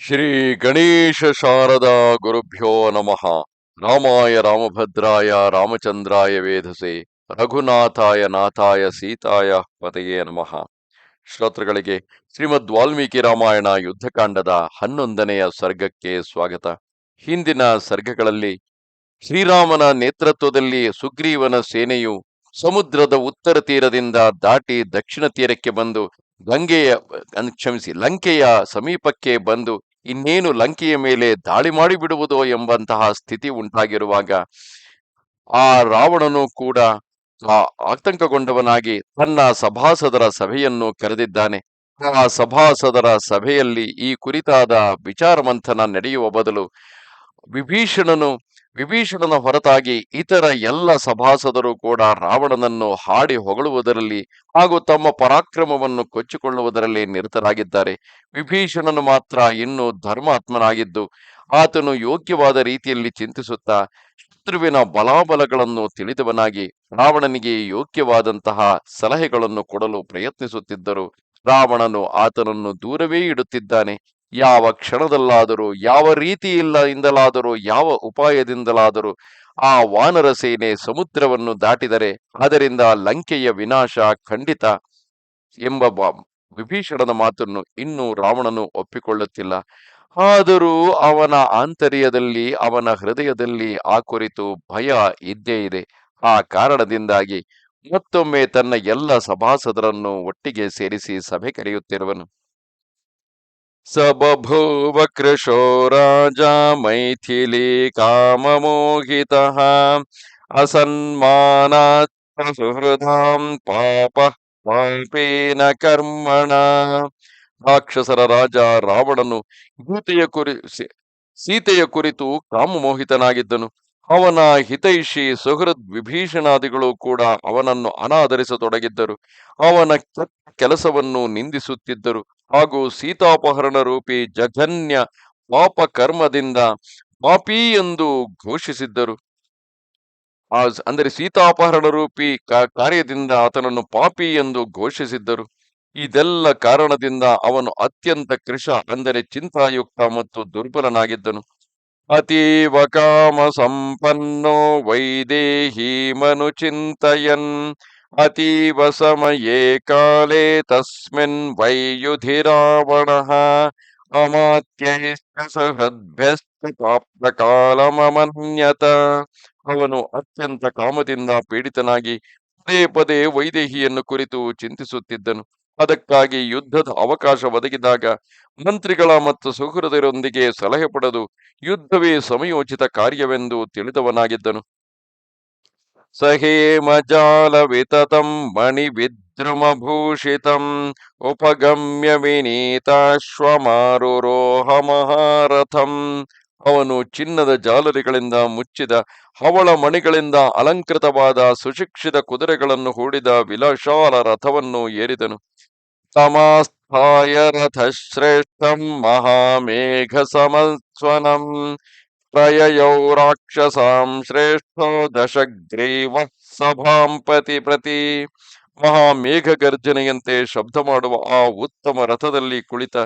ಶ್ರೀ ಗಣೇಶ ಶಾರದಾ ಗುರುಭ್ಯೋ ನಮಃ. ರಾಮಾಯ ರಾಮಭದ್ರಾಯ ರಾಮಚಂದ್ರಾಯ ವೇಧಸೆ ರಘುನಾಥಾಯ ನಾಥಾಯ ಸೀತಾಯ ಪತೆಯೇ ನಮಃ. ಶ್ರೋತೃಗಳಿಗೆ ಶ್ರೀಮದ್ ವಾಲ್ಮೀಕಿ ರಾಮಾಯಣ ಯುದ್ಧಕಾಂಡದ ಹನ್ನೊಂದನೆಯ ಸರ್ಗಕ್ಕೆ ಸ್ವಾಗತ. ಹಿಂದಿನ ಸರ್ಗಗಳಲ್ಲಿ ಶ್ರೀರಾಮನ ನೇತೃತ್ವದಲ್ಲಿ ಸುಗ್ರೀವನ ಸೇನೆಯು ಸಮುದ್ರದ ಉತ್ತರ ತೀರದಿಂದ ದಾಟಿ ದಕ್ಷಿಣ ತೀರಕ್ಕೆ ಬಂದು ಅನ್- ಕ್ಷಮಿಸಿ, ಲಂಕೆಯ ಸಮೀಪಕ್ಕೆ ಬಂದು ಇನ್ನೇನು ಲಂಕೆಯ ಮೇಲೆ ದಾಳಿ ಮಾಡಿಬಿಡುವುದೋ ಎಂಬಂತಹ ಸ್ಥಿತಿ ಉಂಟಾಗಿರುವಾಗ ಆ ರಾವಣನು ಕೂಡ ಆ ಆತಂಕಗೊಂಡವನಾಗಿ ತನ್ನ ಸಭಾಸದರ ಸಭೆಯನ್ನು ಕರೆದಿದ್ದಾನೆ. ಆ ಸಭಾಸದರ ಸಭೆಯಲ್ಲಿ ಈ ಕುರಿತಾದ ವಿಚಾರ ಮಂಥನ ನಡೆಯುವ ಬದಲು ವಿಭೀಷಣನು ವಿಭೀಷಣನ ಹೊರತಾಗಿ ಇತರ ಎಲ್ಲ ಸಭಾಸದರು ಕೂಡ ರಾವಣನನ್ನು ಹಾಡಿ ಹೊಗಳುವುದರಲ್ಲಿ ಹಾಗೂ ತಮ್ಮ ಪರಾಕ್ರಮವನ್ನು ಕೊಚ್ಚಿಕೊಳ್ಳುವುದರಲ್ಲಿ ನಿರತರಾಗಿದ್ದಾರೆ. ವಿಭೀಷಣನು ಮಾತ್ರ ಇನ್ನೂ ಧರ್ಮಾತ್ಮನಾಗಿದ್ದು, ಆತನು ಯೋಗ್ಯವಾದ ರೀತಿಯಲ್ಲಿ ಚಿಂತಿಸುತ್ತಾ, ಶತ್ರುವಿನ ಬಲಾಬಲಗಳನ್ನು ತಿಳಿದವನಾಗಿ ರಾವಣನಿಗೆ ಯೋಗ್ಯವಾದಂತಹ ಸಲಹೆಗಳನ್ನು ಕೊಡಲು ಪ್ರಯತ್ನಿಸುತ್ತಿದ್ದರು. ರಾವಣನು ಆತನನ್ನು ದೂರವೇ ಇಡುತ್ತಿದ್ದಾನೆ. ಯಾವ ಕ್ಷಣದಲ್ಲಾದರೂ, ಯಾವ ಇಂದಲಾದರೂ ಯಾವ ಉಪಾಯದಿಂದಲಾದರೂ ಆ ವಾನರ ಸೇನೆ ಸಮುದ್ರವನ್ನು ದಾಟಿದರೆ ಅದರಿಂದ ಲಂಕೆಯ ವಿನಾಶ ಖಂಡಿತ ಎಂಬ ವಿಭೀಷಣದ ಮಾತನ್ನು ಇನ್ನೂ ರಾವಣನು ಒಪ್ಪಿಕೊಳ್ಳುತ್ತಿಲ್ಲ. ಆದರೂ ಅವನ ಆಂತರ್ಯದಲ್ಲಿ, ಅವನ ಹೃದಯದಲ್ಲಿ ಆ ಕುರಿತು ಭಯ ಇದ್ದೇ ಇದೆ. ಆ ಕಾರಣದಿಂದಾಗಿ ಮತ್ತೊಮ್ಮೆ ತನ್ನ ಎಲ್ಲ ಸಭಾಸದರನ್ನು ಒಟ್ಟಿಗೆ ಸೇರಿಸಿ ಸಭೆ ಕರೆಯುತ್ತಿರುವನು. ಬಭೂವ ಕೃಶೋ ರಾಜ ಮೈಥಿಲಿ ಕಾಮಮೋಹಿತಃ ಅಸನ್ಮಾನಾತ್ ಸುಹೃದ ಪಾಪ ಪಾಪೇನ ಕರ್ಮಣ ರಾಕ್ಷಸರ ರಾಜ ರಾವಣನು ಗೀತೆಯ ಕುರಿ ಸೀತೆಯ ಕುರಿತು ಕಾಮಮೋಹಿತನಾಗಿದ್ದನು. ಅವನ ಹಿತೈಷಿ ಸುಹೃದ್ ವಿಭೀಷಣಾದಿಗಳು ಕೂಡ ಅವನನ್ನು ಅನಾದರಿಸತೊಡಗಿದ್ದರು. ಅವನ ಕೆಲಸವನ್ನು ನಿಂದಿಸುತ್ತಿದ್ದರು. ಹಾಗೂ ಸೀತಾಪಹರಣ ರೂಪಿ ಜಘನ್ಯ ಪಾಪ ಕರ್ಮದಿಂದ ಪಾಪಿ ಎಂದು ಘೋಷಿಸಿದ್ದರು. ಅಂದರೆ ಸೀತಾಪಹರಣ ರೂಪಿ ಕಾರ್ಯದಿಂದ ಆತನನ್ನು ಪಾಪಿ ಎಂದು ಘೋಷಿಸಿದ್ದರು. ಇದೆಲ್ಲ ಕಾರಣದಿಂದ ಅವನು ಅತ್ಯಂತ ಕೃಷ, ಅಂದರೆ ಚಿಂತಾಯುಕ್ತ ಮತ್ತು ದುರ್ಬಲನಾಗಿದ್ದನು. ಅತೀವ ಕಾಮ ಸಂಪನ್ನೋ ವೈದೇಹಿ ಮನು ಚಿಂತಯನ್ ಅತೀವ ಸಮಯೇ ಕಾಲೇ ತಸ್ಮಿನ್ ವೈಯುಧಿರಾವಣಃ ಅಮಾತ್ಯೈಶ್ಚ ಸಹೃದ್ಭ್ಯಶ್ಚ ಕಾಲಮಮನ್ಯತ ಅವನು ಅತ್ಯಂತ ಕಾಮದಿಂದ ಪೀಡಿತನಾಗಿ ಪದೇ ಪದೇ ವೈದೇಹಿಯನ್ನು ಕುರಿತು ಚಿಂತಿಸುತ್ತಿದ್ದನು. ಅದಕ್ಕಾಗಿ ಯುದ್ಧದ ಅವಕಾಶ ಒದಗಿದಾಗ ಮಂತ್ರಿಗಳ ಮತ್ತು ಸುಹೃದರೊಂದಿಗೆ ಸಲಹೆ ಪಡೆದು ಯುದ್ಧವೇ ಸಮಯೋಚಿತ ಕಾರ್ಯವೆಂದು ತಿಳಿದವನಾಗಿದ್ದನು. ಸಹೇಮ ಜಾಲ ವಿತತಂ ಮಣಿ ವಿದ್ರುಮಭೂಷಿತಂ ಉಪಗಮ್ಯ ವಿನೀತಾಶ್ವಮಾರುರೋಹ ಮಹಾರಥಂ ಅವನು ಚಿನ್ನದ ಜಾಲರಿಗಳಿಂದ ಮುಚ್ಚಿದ ಹವಳ ಮಣಿಗಳಿಂದ ಅಲಂಕೃತವಾದ ಸುಶಿಕ್ಷಿತ ಕುದುರೆಗಳನ್ನು ಹೂಡಿದ ವಿಲಾಶಾಲ ರಥವನ್ನು ಏರಿದನು. ತಮಾಸ್ಥಾಯ ರಥಶ್ರೇಷ್ಠಂ ಮಹಾಮೇಘ ಸಮಸ್ವನಂ ಪ್ರಯಯೌ ರಾಕ್ಷಸಾಂ ಶ್ರೇಷ್ಠೋ ದಶಗ್ರೀವ ಸಭಾಂ ಪತಿ ಪ್ರತಿ ಮಹಾಮೇಘ ಗರ್ಜನೆಯಂತೆ ಶಬ್ದ ಮಾಡುವ ಆ ಉತ್ತಮ ರಥದಲ್ಲಿ ಕುಳಿತ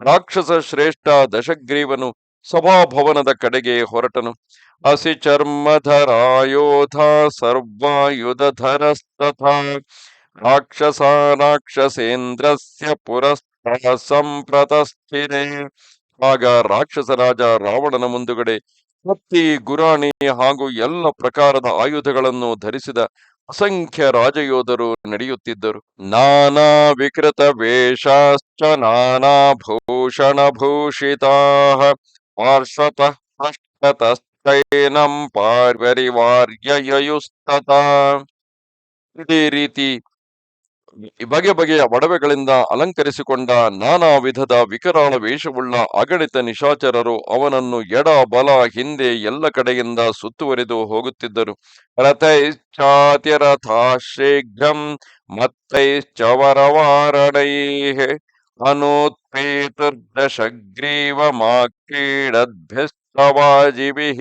ರಾಕ್ಷಸ ಶ್ರೇಷ್ಠ ದಶಗ್ರೀವನು ಸಭಾಭವನದ ಕಡೆಗೆ ಹೊರಟನು. ಅಸಿ ಚರ್ಮಧರಾಯೋಧ ಸರ್ವಾಯುಧರಸ್ತಥಾ ರಾಕ್ಷಸ ರಾಕ್ಷಸೇಂದ್ರಸ್ಯ ಪುರಸ್ತ ಸಂಪ್ರತಸ್ಥಿರೆ ಆಗ ರಾಕ್ಷಸ ರಾಜ ರಾವಣನ ಮುಂದುಗಡೆ ಕತ್ತಿ ಗುರಾಣಿ ಹಾಗೂ ಎಲ್ಲ ಪ್ರಕಾರದ ಆಯುಧಗಳನ್ನು ಧರಿಸಿದ ಅಸಂಖ್ಯ ರಾಜಯೋಧರು ನಡೆಯುತ್ತಿದ್ದರು. ನಾನಾ ವಿಕೃತ ವೇಷಾಶ್ಚ, ನಾನಾ ಭೂಷಣ ಭೂಷಿತಾ, ಪಾರ್ಶ್ವತಃ ಪಾರ್ವರಿವಾರ್ಯಯುಸ್ತತಾ ಇದೇ ರೀತಿ ಬಗೆ ಬಗೆಯ ಒಡವೆಗಳಿಂದ ಅಲಂಕರಿಸಿಕೊಂಡ ನಾನಾ ವಿಧದ ವಿಕರಾಳ ವೇಷವುಳ್ಳ ಅಗಣಿತ ನಿಶಾಚರರು ಅವನನ್ನು ಎಡ, ಬಲ, ಹಿಂದೆ ಎಲ್ಲ ಕಡೆಯಿಂದ ಸುತ್ತುವರಿದು ಹೋಗುತ್ತಿದ್ದರು. ರಥೈಶ್ಚಾತಿರಥಾ ಮತ್ತೈಶ್ಚವರವಾರಣೈ ಮತ್ತೈಶ್ಚ ವರವಾರಣೈಃ ಅನೋತ್ಪೇತುರ್ದಶಗ್ರೀವಮಾಕ್ರೀಡದ್ಭಿಸ್ತವಾಜಿಭಿಃ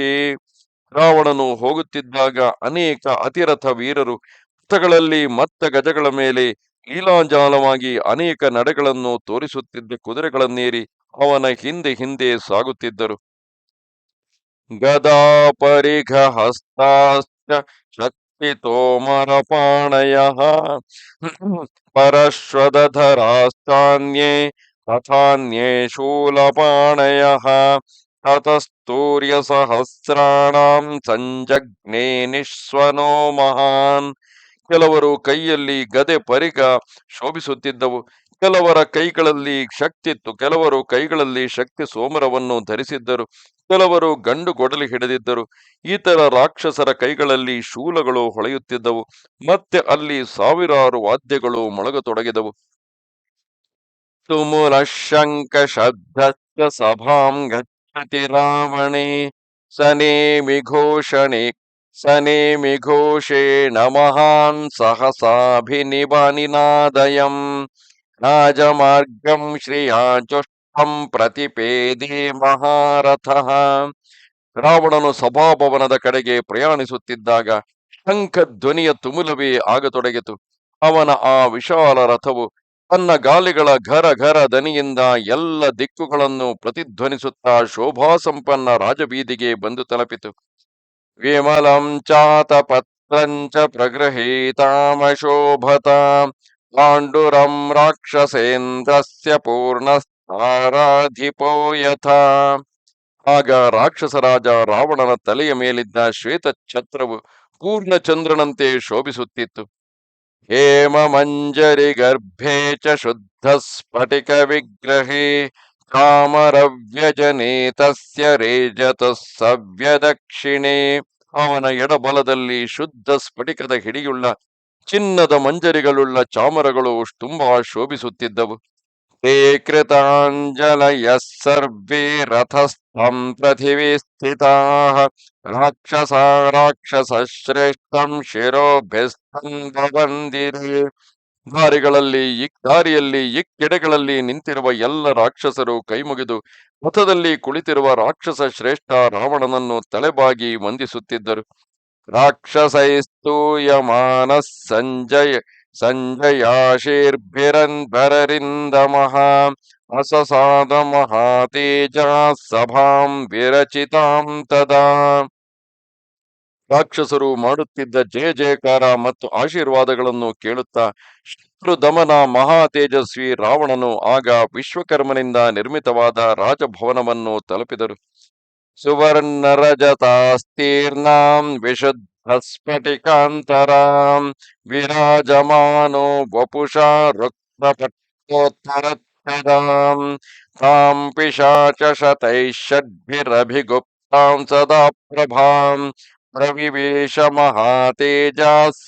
ರಾವಣನು ಹೋಗುತ್ತಿದ್ದಾಗ ಅನೇಕ ಅತಿರಥ ವೀರರು ರಥಗಳಲ್ಲಿ ಮತ್ತ ಗಜಗಳ ಮೇಲೆ ಲೀಲಾಜಾಲವಾಗಿ ಅನೇಕ ನಡೆಗಳನ್ನು ತೋರಿಸುತ್ತಿದ್ದ ಕುದುರೆಗಳನ್ನೇರಿ ಅವನ ಹಿಂದೆ ಹಿಂದೆ ಸಾಗುತ್ತಿದ್ದರು. ಗದಾ ಪರಿಘ ಹಸ್ತಾಶ್ಚ ಶಕ್ತಿ ತೋಮರಪಾಣಯ ಪರಶ್ವದಧರಾಸ್ತಾನ್ಯೇ ತಥಾನ್ಯೇ ಶೂಲಪಾಣಯ. ತತಸ್ತೂರ್ಯ ಸಹಸ್ರಾಣಾಂ ಸಂಜಗ್ನೇ ನಿಶ್ವನೋ ಮಹಾನ್. ಕೆಲವರು ಕೈಯಲ್ಲಿ ಗದೆ ಪರಿಗ ಶೋಭಿಸುತ್ತಿದ್ದವು. ಕೆಲವರ ಕೈಗಳಲ್ಲಿ ಶಕ್ತಿತ್ತು. ಕೆಲವರು ಕೈಗಳಲ್ಲಿ ಶಕ್ತಿ ಸೋಮರವನ್ನು ಧರಿಸಿದ್ದರು. ಕೆಲವರು ಗಂಡು ಗೊಡಲಿ ಹಿಡಿದಿದ್ದರು. ಇತರ ರಾಕ್ಷಸರ ಕೈಗಳಲ್ಲಿ ಶೂಲಗಳು ಹೊಳೆಯುತ್ತಿದ್ದವು. ಮತ್ತೆ ಅಲ್ಲಿ ಸಾವಿರಾರು ವಾದ್ಯಗಳು ಮೊಳಗತೊಡಗಿದವು. ತುಮುಲ ಶಂಕ ಶಬ್ದ ಸಭಾಂ ಗಚ್ಚತಿ ರಾವಣೇ ಸನೇಮಿ ಘೋಷಣೆ ಘೋಷೇಣ ಮಹಾನ್ ಸಹಸಾಭಿನಿಬನಿನಾದಯಂ ರಾಜಮಾರ್ಗಂ ಪ್ರತಿಪೇದಿ ಪ್ರತಿಪೇದೆ ಮಹಾರಥಃ ರಾವಣನು ಸಭಾಭವನದ ಕಡೆಗೆ ಪ್ರಯಾಣಿಸುತ್ತಿದ್ದಾಗ ಶಂಖ ಧ್ವನಿಯ ತುಮುಲವೇ ಆಗತೊಡಗಿತು. ಅವನ ಆ ವಿಶಾಲ ರಥವು ತನ್ನ ಗಾಲಿಗಳ ಘರ ಘರ ದನಿಯಿಂದ ಎಲ್ಲ ದಿಕ್ಕುಗಳನ್ನು ಪ್ರತಿಧ್ವನಿಸುತ್ತಾ ಶೋಭಾಸಂಪನ್ನ ರಾಜಬೀದಿಗೆ ಬಂದು ತಲುಪಿತು. ವಿಮಲಂ ಚಾತಪತ್ರಂಚ ಪ್ರಗೃಹೀತಾಮಶೋಭತ ಪಾಂಡುರಂ ರಾಕ್ಷಸೇಂದ್ರಸ್ಯ ಪೂರ್ಣಸ್ತಾರಾಧಿಪೋ ಯಥಾ ಆಗ ರಾಕ್ಷಸರಾಜ ರಾವಣನ ತಲೆಯ ಮೇಲಿದ್ದ ಶ್ವೇತ ಛತ್ರವು ಪೂರ್ಣ ಶೋಭಿಸುತ್ತಿತ್ತು. ಹೇಮ ಮಂಜರಿ ಗರ್ಭೆ ಚ ಶುದ್ಧ ಸ್ಫಟಿಕ ವಿಗ್ರಹೇ ಕಾಮರವ್ಯಜನೆ ತಸ್ಯ ರೇಜತಃ ಸವ್ಯದಕ್ಷಿಣೆ. ಅವನ ಎಡಬಲದಲ್ಲಿ ಶುದ್ಧ ಸ್ಫಟಿಕದ ಹಿಡಿಯುಳ್ಳ, ಚಿನ್ನದ ಮಂಜರಿಗಳುಳ್ಳ ಚಾಮರಗಳು ತುಂಬಾ ಶೋಭಿಸುತ್ತಿದ್ದವು. ತೇ ಕೃತಾಂಜಲಯಃ ಸರ್ವೇ ರಥಸ್ಥಂ ಪೃಥಿವಿ ಸ್ಥಿತ. ರಾಕ್ಷಸ ರಾಕ್ಷಸ ಶ್ರೇಷ್ಠಂ ಶಿರೋಭಿಸ್ತಂ ದಾರಿಗಳಲ್ಲಿ ಇಕ್ ದಾರಿಯಲ್ಲಿ ಇಕ್ಕೆಡೆಗಳಲ್ಲಿ ನಿಂತಿರುವ ಎಲ್ಲ ರಾಕ್ಷಸರು ಕೈಮುಗಿದು ಪಥದಲ್ಲಿ ಕುಳಿತಿರುವ ರಾಕ್ಷಸ ಶ್ರೇಷ್ಠ ರಾವಣನನ್ನು ತಲೆಬಾಗಿ ವಂದಿಸುತ್ತಿದ್ದರು. ರಾಕ್ಷಸೈಸ್ತೂಯಮಾನ ಸಂಜಯ ಮಹಾ ಅಸಸಾದ ಮಹಾತೇಜ ಸಭಾಂ ವಿರಚಿತಾಂ ತದಾ. ರಾಕ್ಷಸರು ಮಾಡುತ್ತಿದ್ದ ಜಯ ಜಯಕಾರ ಮತ್ತು ಆಶೀರ್ವಾದಗಳನ್ನು ಕೇಳುತ್ತಾ ಶತ್ರು ದಮನ ಮಹಾ ತೇಜಸ್ವಿ ರಾವಣನು ಆಗ ವಿಶ್ವಕರ್ಮನಿಂದ ನಿರ್ಮಿತವಾದ ರಾಜಭವನವನ್ನು ತಲುಪಿದರು. ಸುವರ್ಣ ರಜತಾಸ್ತೀರ್ಣಾಂ ವಿಶುದ್ಧಸ್ಫಟಿಕಾಂತರಾಂ ವಿರಾಜಮಾನೋ ವಪುಷಾ ರುಕ್ಮಪಟ್ಟೋತ್ತರತ್ಯದಾಂ ತಾಂ ಪಿಶಾಚ ಶತೈಷಡ್ಭಿರಭಿಗುಪ್ತಾಂ ಸದಾ ಪ್ರಭಾಂ ಪ್ರವಿವೇಶ ಮಹಾತೇಜ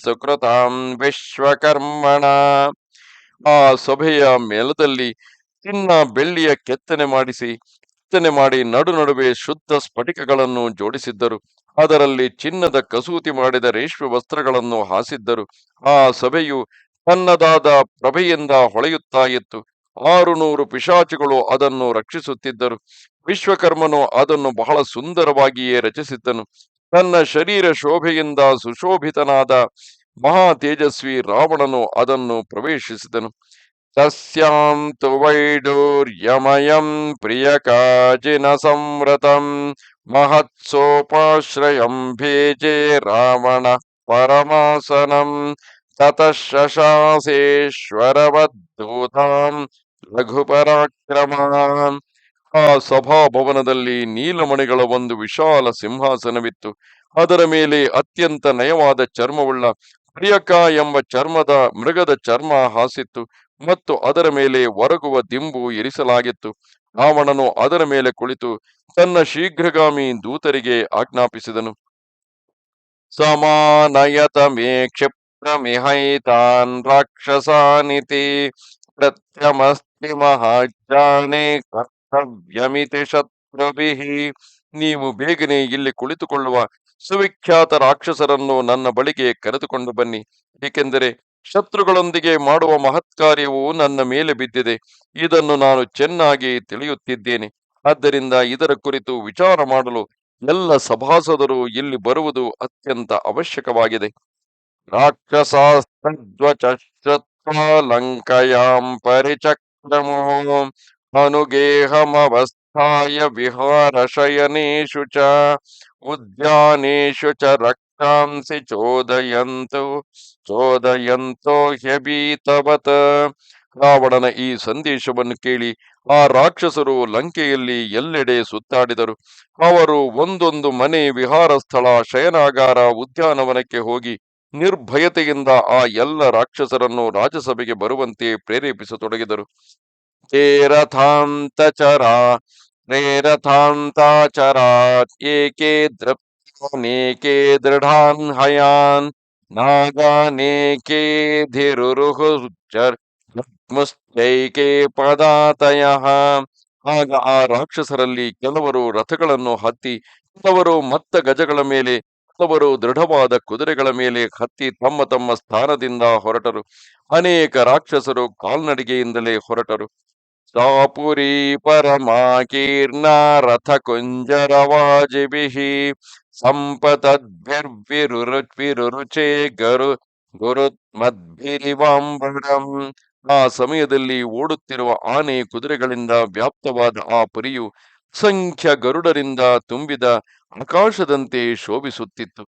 ಸುಕೃತಾಂ ವಿಶ್ವಕರ್ಮಣ. ಆ ಸಭೆಯ ಮೇಲದಲ್ಲಿ ಚಿನ್ನ ಬೆಳ್ಳಿಯ ಕೆತ್ತನೆ ಮಾಡಿಸಿ, ಕೆತ್ತನೆ ಮಾಡಿ ನಡು ನಡುವೆ ಶುದ್ಧ ಸ್ಫಟಿಕಗಳನ್ನು ಜೋಡಿಸಿದ್ದರು. ಅದರಲ್ಲಿ ಚಿನ್ನದ ಕಸೂತಿ ಮಾಡಿದ ರೇಷ್ಮೆ ವಸ್ತ್ರಗಳನ್ನು ಹಾಸಿದ್ದರು. ಆ ಸಭೆಯು ತನ್ನದಾದ ಪ್ರಭೆಯಿಂದ ಹೊಳೆಯುತ್ತಾ ಇತ್ತು. ಆರು ನೂರು ಪಿಶಾಚಿಗಳು ಅದನ್ನು ರಕ್ಷಿಸುತ್ತಿದ್ದರು. ವಿಶ್ವಕರ್ಮನು ಅದನ್ನು ಬಹಳ ಸುಂದರವಾಗಿಯೇ ರಚಿಸಿದ್ದನು. ತನ್ನ ಶರೀರ ಶೋಭೆಯಿಂದ ಸುಶೋಭಿತನಾದ ಮಹಾ ತೇಜಸ್ವಿ ರಾವಣನು ಅದನ್ನು ಪ್ರವೇಶಿಸಿದನು. ತಸ್ಯಾಂ ತು ವೈಡೂರ್ಯಮಯಂ ಪ್ರಿಯಕಾಜಿನ ಸಂವ್ರತಂ ಮಹತ್ಸೋಪಾಶ್ರಯಂ ಭೇಜೆ ರಾವಣ ಪರಮಾಸನಂ ತತಃ ಶಶಾಸೇಶ್ವರವದ್ದೂತಾಂ ರಘುಪರಾಕ್ರಮಾನ್ ಆ ಸಭಾಭವನದಲ್ಲಿ ನೀಲಮಣಿಗಳ ಒಂದು ವಿಶಾಲ ಸಿಂಹಾಸನವಿತ್ತು. ಅದರ ಮೇಲೆ ಅತ್ಯಂತ ನಯವಾದ ಚರ್ಮವುಳ್ಳ ಪ್ರಿಯಕ ಎಂಬ ಚರ್ಮದ ಮೃಗದ ಚರ್ಮ ಹಾಸಿತ್ತು ಮತ್ತು ಅದರ ಮೇಲೆ ಒರಗುವ ದಿಂಬು ಇರಿಸಲಾಗಿತ್ತು. ರಾವಣನು ಅದರ ಮೇಲೆ ಕುಳಿತು ತನ್ನ ಶೀಘ್ರಗಾಮಿ ದೂತರಿಗೆ ಆಜ್ಞಾಪಿಸಿದನು. ಸಮಾನಯತ ಮೇ ಕ್ಷಿಪ್ರಮಿಹೈತಾನ್ ರಾಕ್ಷಸಾನಿತಿ ಪ್ರತ್ಯಮಸ್ತಿ ಮಹಾಜ್ಞಾನೇ ಕರ್ತವ್ಯಮಿತಿ ಶತ್ರುಭಿಃ ನೀವು ಬೇಗನೆ ಇಲ್ಲಿ ಕುಳಿತುಕೊಳ್ಳುವ ಸುವಿಖ್ಯಾತ ರಾಕ್ಷಸರನ್ನು ನನ್ನ ಬಳಿಗೆ ಕರೆದುಕೊಂಡು ಬನ್ನಿ. ಏಕೆಂದರೆ ಶತ್ರುಗಳೊಂದಿಗೆ ಮಾಡುವ ಮಹತ್ಕಾರ್ಯವು ನನ್ನ ಮೇಲೆ ಬಿದ್ದಿದೆ. ಇದನ್ನು ನಾನು ಚೆನ್ನಾಗಿ ತಿಳಿಯುತ್ತಿದ್ದೇನೆ. ಆದ್ದರಿಂದ ಇದರ ಕುರಿತು ವಿಚಾರ ಮಾಡಲು ಎಲ್ಲ ಸಭಾಸದರು ಇಲ್ಲಿ ಬರುವುದು ಅತ್ಯಂತ ಅವಶ್ಯಕವಾಗಿದೆ. ರಾಕ್ಷಸಾಸ್ತ್ರ अनुगेहमवस्थाय विहारशयनेषु च उद्यानेषु च रक्षांसि चोदयन्तु ಚೋದಯಂತೋ ಹ್ಯಭೀತವತ್ ರಾವಣನ ಈ ಸಂದೇಶವನ್ನು ಕೇಳಿ ಆ ರಾಕ್ಷಸರು ಲಂಕೆಯಲ್ಲಿ ಎಲ್ಲೆಡೆ ಸುತ್ತಾಡಿದರು ಅವರು ಒಂದೊಂದು ಮನೆ ವಿಹಾರ ಸ್ಥಳ ಶಯನಾಗಾರ ಉದ್ಯಾನವನಕ್ಕೆ ಹೋಗಿ ನಿರ್ಭಯತೆಯಿಂದ ಆ ಎಲ್ಲ ರಾಕ್ಷಸರನ್ನು ರಾಜಸಭೆಗೆ ಬರುವಂತೆ ಪ್ರೇರೇಪಿಸತೊಡಗಿದರು ರೇರಥಾಂತಾಚರ ಏಕೆ ದೃಪ್ತನೇಕೆ ದೃಢಾನ್ ಹಯಾನ್ ನಾಗಾನೇಕೆ ಧಿರುರುಹುಶ್ಚೈಕೆ ಪದಾತಯ ಆಗ ಆ ರಾಕ್ಷಸರಲ್ಲಿ ಕೆಲವರು ರಥಗಳನ್ನು ಹತ್ತಿ, ಕೆಲವರು ಮತ್ತ ಗಜಗಳ ಮೇಲೆ, ಕೆಲವರು ದೃಢವಾದ ಕುದುರೆಗಳ ಮೇಲೆ ಹತ್ತಿ ತಮ್ಮ ತಮ್ಮ ಸ್ಥಾನದಿಂದ ಹೊರಟರು. ಅನೇಕ ರಾಕ್ಷಸರು ಕಾಲ್ನಡಿಗೆಯಿಂದಲೇ ಹೊರಟರು. ಸಾಪುರಿ ಪರಮಾಕೀರ್ಣ ರಥ ಕುಂಜರವಾಜಿಭಿಃ ಸಂಪತದ್ಭಿರ್ವಿರುರುಚೆ ಗರು ಗುರುಮದ್ಭಿರಿವಾಂಬರಂ ಆ ಸಮಯದಲ್ಲಿ ಓಡುತ್ತಿರುವ ಆನೆ ಕುದುರೆಗಳಿಂದ ವ್ಯಾಪ್ತವಾದ ಆ ಪುರಿಯು ಸಂಖ್ಯ ಗರುಡರಿಂದ ತುಂಬಿದ ಆಕಾಶದಂತೆ ಶೋಭಿಸುತ್ತಿತ್ತು.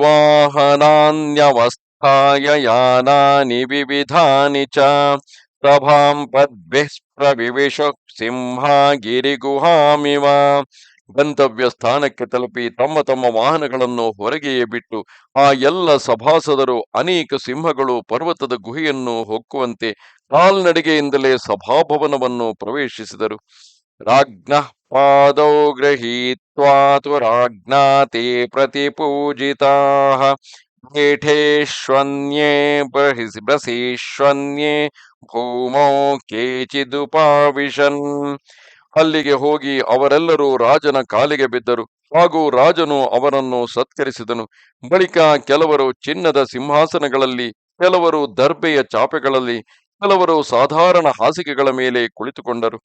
ವಾಹನಾನ್ಯವಸ್ಥಾಯ ಯಾನಾನಿ ವಿವಿಧಾನಿ ಚ ಪ್ರಭಾಂ ಪದ್ಭಿಃ ಪ್ರವಿವಿಶ ಸಿಂಹ ಗಿರಿಗುಹಾಮಿವ ಗಂತವ್ಯ ಸ್ಥಾನಕ್ಕೆ ತಲುಪಿ ತಮ್ಮ ತಮ್ಮ ವಾಹನಗಳನ್ನು ಹೊರಗೆಯೇ ಬಿಟ್ಟು ಆ ಎಲ್ಲ ಸಭಾಸದರು ಅನೇಕ ಸಿಂಹಗಳು ಪರ್ವತದ ಗುಹೆಯನ್ನು ಹೊಕ್ಕುವಂತೆ ಕಾಲ್ನಡಿಗೆಯಿಂದಲೇ ಸಭಾಭವನವನ್ನು ಪ್ರವೇಶಿಸಿದರು. ರಾಜ್ಞ ಪಾದೌ ಗೃಹೀತ್ವಾ ರಾಜ್ಞಾತೆ ಪ್ರತಿಪೂಜಿತಾ. ಪೀಠೇಶ್ವನ್ಯೇ ಬ್ರಹಿಸಿ ಬಸೀಶ್ವನ್ಯೇ ಭೂಮೌ ಕೇಚಿದುಪಾವಿಶನ್ ಅಲ್ಲಿಗೆ ಹೋಗಿ ಅವರೆಲ್ಲರೂ ರಾಜನ ಕಾಲಿಗೆ ಬಿದ್ದರು. ಹಾಗೂ ರಾಜನು ಅವರನ್ನು ಸತ್ಕರಿಸಿದನು. ಬಳಿಕ ಕೆಲವರು ಚಿನ್ನದ ಸಿಂಹಾಸನಗಳಲ್ಲಿ, ಕೆಲವರು ದರ್ಬೆಯ ಚಾಪೆಗಳಲ್ಲಿ, ಕೆಲವರು ಸಾಧಾರಣ ಹಾಸಿಗೆಗಳ ಮೇಲೆ ಕುಳಿತುಕೊಂಡರು.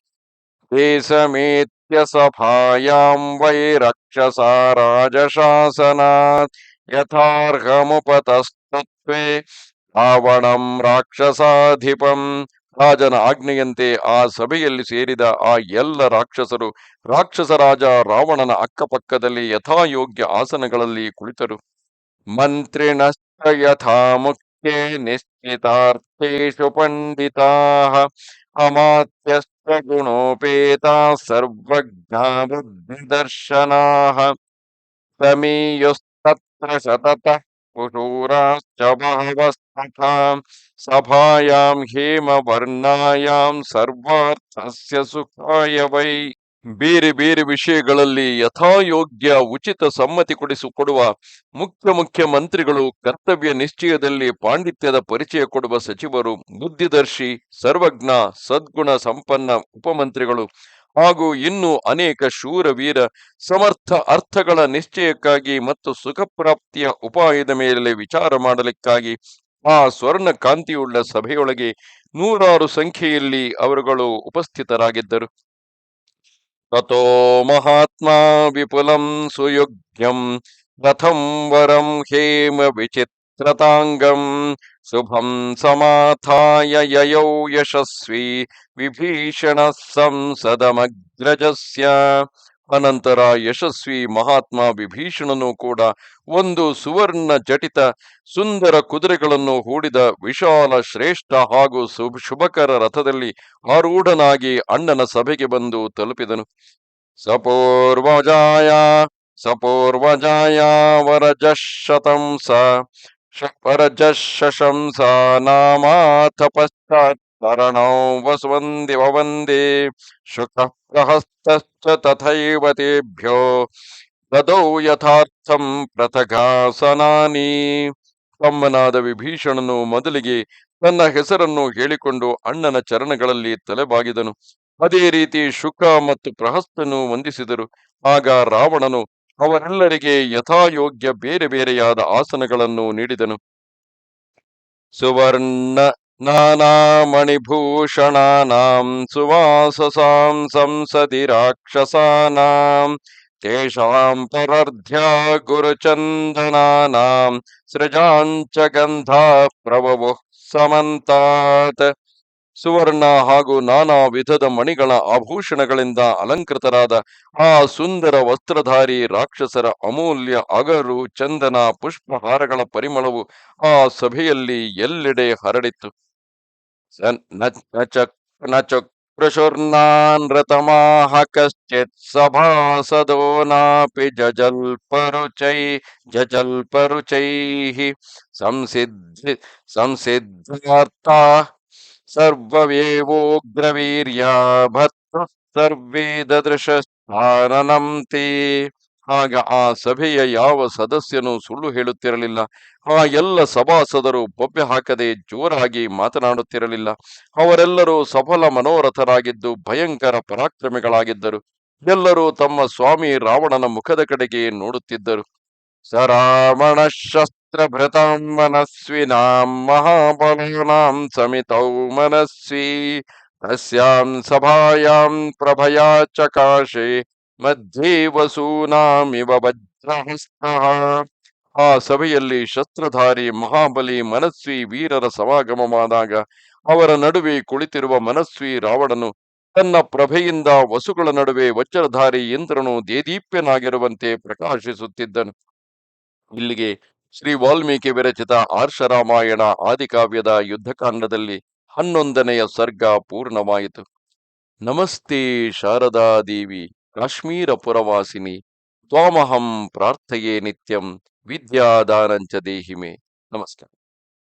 ದೇಶಮೇತ್ಯ ಸಭಾಯಾಂ ವೈ ರಕ್ಷಸ ರಾಜಶಾಸನ ಯಥಾರ್ಹಮುಪತಸ್ತತ್ವೇ ರಾವಣಂ ರಾಕ್ಷಸಾಧಿಪಂ. ರಾಜನ ಆಜ್ಞೆಯಂತೆ ಆ ಸಭೆಯಲ್ಲಿ ಸೇರಿದ ಆ ಎಲ್ಲ ರಾಕ್ಷಸರು ರಾಕ್ಷಸ ರಾಜ ರಾವಣನ ಅಕ್ಕಪಕ್ಕದಲ್ಲಿ ಯಥಾಯೋಗ್ಯ ಆಸನಗಳಲ್ಲಿ ಕುಳಿತರು. ಮಂತ್ರಿಣಶ್ಚ ಯಥಾ ಮುಖ್ಯೇ ನಿಶ್ಚಿತಾರ್ಥೇಶು ಪಂಡಿತಾ. ಅಮಾತ್ಯಶ್ಚ ಗುಣೋಪೇತಾ ಸರ್ವಜ್ಞಾ ಬುದ್ಧಿದರ್ಶನಾ ಸಮೀಯುಸ್ತತ್ರ ಶತತಃ ಪುಶೂರಾಶ್ಚ ಬಹವಸ್ತಥಾ ಸಭಾಯಾಂ ಹೇಮವರ್ಣಾಯಾಂ ಸರ್ವಾರ್ಥಸ್ಯ ಸುಖಾಯ ವೈ ಬೇರೆ ಬೇರೆ ವಿಷಯಗಳಲ್ಲಿ ಯಥಾಯೋಗ್ಯ ಉಚಿತ ಸಮ್ಮತಿ ಕೊಡಿಸಿಕೊಡುವ ಮುಖ್ಯ ಮುಖ್ಯ ಮಂತ್ರಿಗಳು ಕರ್ತವ್ಯ ನಿಶ್ಚಯದಲ್ಲಿ ಪಾಂಡಿತ್ಯದ ಪರಿಚಯ ಕೊಡುವ ಸಚಿವರು ಬುದ್ಧಿದರ್ಶಿ, ಸರ್ವಜ್ಞ, ಸದ್ಗುಣ ಸಂಪನ್ನ ಉಪಮಂತ್ರಿಗಳು ಹಾಗೂ ಇನ್ನೂ ಅನೇಕ ಶೂರವೀರ ಸಮರ್ಥ ಅರ್ಥಗಳ ನಿಶ್ಚಯಕ್ಕಾಗಿ ಮತ್ತು ಸುಖಪ್ರಾಪ್ತಿಯ ಉಪಾಯದ ಮೇಲೆ ವಿಚಾರ ಮಾಡಲಿಕ್ಕಾಗಿ ಆ ಸ್ವರ್ಣ ಕಾಂತಿಯುಳ್ಳ ಸಭೆಯೊಳಗೆ ನೂರಾರು ಸಂಖ್ಯೆಯಲ್ಲಿ ಅವರುಗಳು ಉಪಸ್ಥಿತರಾಗಿದ್ದರು. ತಥೋ ಮಹಾತ್ಮ ವಿಪುಲಂ ಸುಯೋಗ್ಯಂ ರಥಂ ವರಂ ಹೇಮ ವಿಚಿತ್ರತಾಂಗಂ ಶುಭಂ ಸಮಾಥಾಯ ಯಯೌ ಯಶಸ್ವಿ ವಿಭೀಷಣ ಸಂಸದಮಗ್ರಜಸ್ಯ ಅನಂತರ ಯಶಸ್ವಿ ಮಹಾತ್ಮ ವಿಭೀಷಣನು ಕೂಡ ಒಂದು ಸುವರ್ಣ ಜಟಿತ ಸುಂದರ ಕುದುರೆಗಳನ್ನು ಹೂಡಿದ ವಿಶಾಲ ಶ್ರೇಷ್ಠ ಹಾಗೂ ಶುಭ ಶುಭಕರ ರಥದಲ್ಲಿ ಆರೂಢನಾಗಿ ಅಣ್ಣನ ಸಭೆಗೆ ಬಂದು ತಲುಪಿದನು. ಸಪೂರ್ವಜಾಯ ಸಪೂರ್ವಜಾಯ ವರಜಶತಂಸ ತರಣೌ ವಸುವಂದಿ ವವಂದೇ ಶುಕ ಪ್ರಹಸ್ತಶ್ಚ ತಥೈವ ತೇಭ್ಯೋ ದದೌ ಯಥಾರ್ಥಂ ಪ್ರಥಗಾಸನಾನಿ ತಮ್ಮನಾದ ವಿಭೀಷಣನು ಮೊದಲಿಗೆ ತನ್ನ ಹೆಸರನ್ನು ಹೇಳಿಕೊಂಡು ಅಣ್ಣನ ಚರಣಗಳಲ್ಲಿ ತಲೆಬಾಗಿದನು. ಅದೇ ರೀತಿ ಶುಕ ಮತ್ತು ಪ್ರಹಸ್ತನು ವಂದಿಸಿದರು. ಆಗ ರಾವಣನು ಅವರೆಲ್ಲರಿಗೆ ಯಥಾಯೋಗ್ಯ ಬೇರೆ ಬೇರೆಯಾದ ಆಸನಗಳನ್ನು ನೀಡಿದನು. ಸುವರ್ಣ ನಾನಾಮಣಿಭೂಷಣಾನಾಂ ಸುವಾಸಸಾಂ ಸಂಸದಿ ರಾಕ್ಷಸಾನಾಂ ತೇಷಾಂ ಪರರ್ಧ್ಯ ಗುರುಚಂದನಾನಾಂ ಸೃಜಾಂಚ ಗಂಧ ಪ್ರಭವು ಸಮಂತಾತ್. ಸುವರ್ಣ ಹಾಗೂ ನಾನಾ ವಿಧದ ಮಣಿಗಳ ಆಭೂಷಣಗಳಿಂದ ಅಲಂಕೃತರಾದ ಆ ಸುಂದರ ವಸ್ತ್ರಧಾರಿ ರಾಕ್ಷಸರ ಅಮೂಲ್ಯ ಅಗರು, ಚಂದನ, ಪುಷ್ಪಹಾರಗಳ ಪರಿಮಳವು ಆ ಸಭೆಯಲ್ಲಿ ಎಲ್ಲೆಡೆ ಹರಡಿತ್ತು. ಪ್ರಶುರ್ನಾನ್ರತಮಾಹ ಕಶ್ಚಿತ್ ಸಭಾಸದೋ ನಾಪಿ ಜಜಲ್ಪರುಚೈ ಜಜಲ್ಪರುಚೈಃ ಸಂಸಿದ್ಧಿ ಸಂಸಿದ್ಧಾರ್ಥ ಸರ್ವವೇವೋಗ್ರವೀರ್ಯ ಭಕ್ತ ಸರ್ವೇ ದದೃಶ ತೇ ಆಗ ಆ ಸಭೆಯ ಯಾವ ಸದಸ್ಯನು ಸುಳ್ಳು ಹೇಳುತ್ತಿರಲಿಲ್ಲ. ಆ ಎಲ್ಲ ಸಭಾಸದರು ಬೊಬ್ಬೆ ಹಾಕದೆ ಜೋರಾಗಿ ಮಾತನಾಡುತ್ತಿರಲಿಲ್ಲ. ಅವರೆಲ್ಲರೂ ಸಫಲ ಮನೋರಥರಾಗಿದ್ದು ಭಯಂಕರ ಪರಾಕ್ರಮಿಗಳಾಗಿದ್ದರು. ಎಲ್ಲರೂ ತಮ್ಮ ಸ್ವಾಮಿ ರಾವಣನ ಮುಖದ ಕಡೆಗೆ ನೋಡುತ್ತಿದ್ದರು. ಸರಾವಣ ಶಸ್ತ್ರಭೃತಾಂ ಮನಸ್ವಿನಾಂ ಮಹಾಬಲಾನಾಂ ಸಮಿತೌ ಮನಸ್ವಿ ತಸ್ಯಾಂ ಸಭಾಯಾಂ ಪ್ರಭಯಾ ಚಕಾಶೆ ಮಧ್ಯೆ ವಸೂನಾಮಿವ ವಜ್ರಹಸ್ತಃ ಆ ಸಭೆಯಲ್ಲಿ ಶಸ್ತ್ರಧಾರಿ ಮಹಾಬಲಿ ಮನಸ್ವಿ ವೀರರ ಸಮಾಗಮವಾದಾಗ ಅವರ ನಡುವೆ ಕುಳಿತಿರುವ ಮನಸ್ವಿ ರಾವಣನು ತನ್ನ ಪ್ರಭೆಯಿಂದ ವಸುಗಳ ನಡುವೆ ವಜ್ರಧಾರಿ ಇಂದ್ರನು ದೇದೀಪ್ಯನಾಗಿರುವಂತೆ ಪ್ರಕಾಶಿಸುತ್ತಿದ್ದನು. ಇಲ್ಲಿಗೆ ಶ್ರೀ ವಾಲ್ಮೀಕಿ ವಿರಚಿತ ಆರ್ಷರಾಮಾಯಣ ಆದಿಕಾವ್ಯದ ಯುದ್ಧಕಾಂಡದಲ್ಲಿ ಹನ್ನೊಂದನೆಯ ಸರ್ಗ ಪೂರ್ಣವಾಯಿತು. ನಮಸ್ತೆ ಶಾರದಾ ದೇವಿ ಕಾಶ್ಮೀರ ಪುರವಾಸಿನಿ ತ್ವಾಮಹಂ ಪ್ರಾರ್ಥಯೇ ನಿತ್ಯಂ ವಿದ್ಯಾದಾನಂಚ ದೇಹಿಮೆ. ನಮಸ್ಕಾರ.